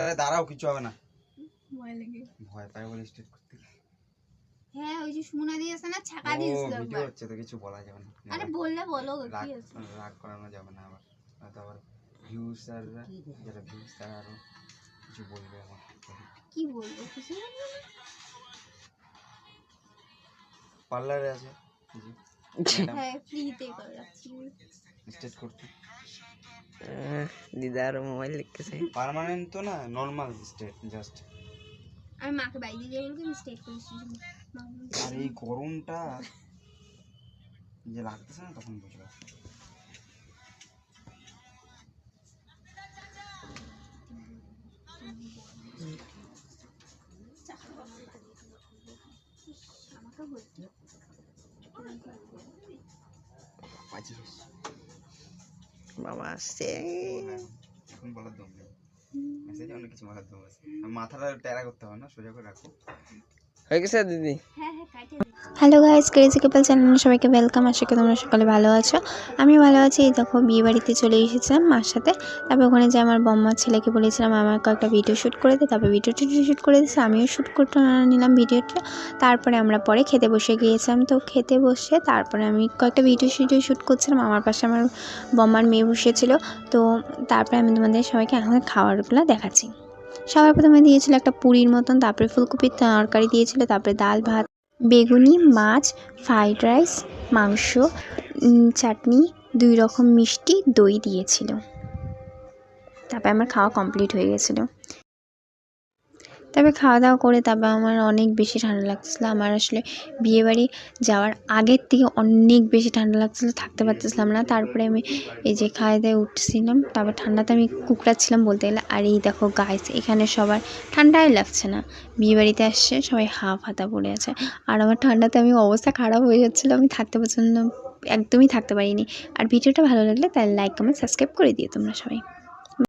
আরে দাঁড়াও কিছু হবে না। ভয় লাগে। ভয় পাই বলে স্টেট করতে। হ্যাঁ ওই যে দিয়েছে না ছাকা ও দিয়েছিল ভিডিও হচ্ছে তো কিছু বলা যাবে না। আরে বললে বলো কি আছে রাগ করানো যাবে না আবার। স্যাররা যারা তারা আরও কিছু বলবে আমার কি বলব কিছু পার্লারে আছে। হ্যাঁ ফ্রিতে করে রাখছি স্টেট করতে। দিদার মোবাইল লিখতেছে পার্মানেন্ট তো না নর্মাল স্টেট জাস্ট আমি মাকে বাইরে দিয়ে আমি স্টেট করেছি আর এই গরমটা যে লাগতেছে না তখন বুঝবে। আমাকে বলতে পাঁচি বাবা আসছে। এখন বলার দম নেই। অনেক কিছু বলার দম আছে। মাথাটা টেরা করতে হবে না, সোজা করে রাখো। হয়ে গেছে দিদি? হ্যাঁ হ্যাঁ হ্যালো গাইস ক্রেজি কাপল চ্যানেলে সবাইকে ওয়েলকাম আশা করি তোমরা সকালে ভালো আছো। আমি ভালো আছি এই দেখো বিয়ে বাড়িতে চলে এসেছিলাম মার সাথে। তারপর ওখানে যে আমার বম্মার ছেলেকে বলেছিলাম আমার কয়েকটা ভিডিও শ্যুট করে দে। তারপর ভিডিও টিডিও শ্যুট করে দিয়েছে আমিও শ্যুট করতে নিলাম ভিডিওটা তারপরে আমরা পরে খেতে বসে গিয়েছিলাম। তো খেতে বসে তারপরে আমি কয়েকটা ভিডিও শিডিও শ্যুট করছিলাম। আমার পাশে আমার বম্মার মেয়ে বসেছিল। তো তারপরে আমি তোমাদের সবাইকে এখন খাবারগুলো দেখাচ্ছি। সবার প্রথমে দিয়েছিল একটা পুরীর মতন, তারপরে ফুলকপির তরকারি দিয়েছিল, তারপরে ডাল ভাত, বেগুনি, মাছ, ফ্রাইড রাইস, মাংস চাটনি, দুই রকম মিষ্টি, দই দিয়েছিল। তারপরে আমার খাওয়া কমপ্লিট হয়ে গেছিল। তারপরে খাওয়া দাওয়া করে তারপর আমার অনেক বেশি ঠান্ডা লাগছিল আমার আসলে বিয়েবাড়ি যাওয়ার আগের থেকে অনেক বেশি ঠান্ডা লাগছিল থাকতে পারতেছিলাম না। তারপরে আমি এই যে খাওয়া দাওয়া উঠছিলাম, তারপর ঠান্ডাতে আমি কুকড়াচ্ছিলাম বলতে গেলে। আর এই দেখো গাইস এখানে সবার ঠান্ডাই লাগছে না। বিয়েবাড়িতে আসছে, সবাই হাফ হাতা পড়ে আছে। আর আমার ঠান্ডাতে আমি অবস্থা খারাপ হয়ে যাচ্ছিল, আমি থাকতে না একদমই থাকতে পারিনি। আর ভিডিওটা ভালো লাগলে তাহলে লাইক কমেন্ট সাবস্ক্রাইব করে দিও তোমরা সবাই।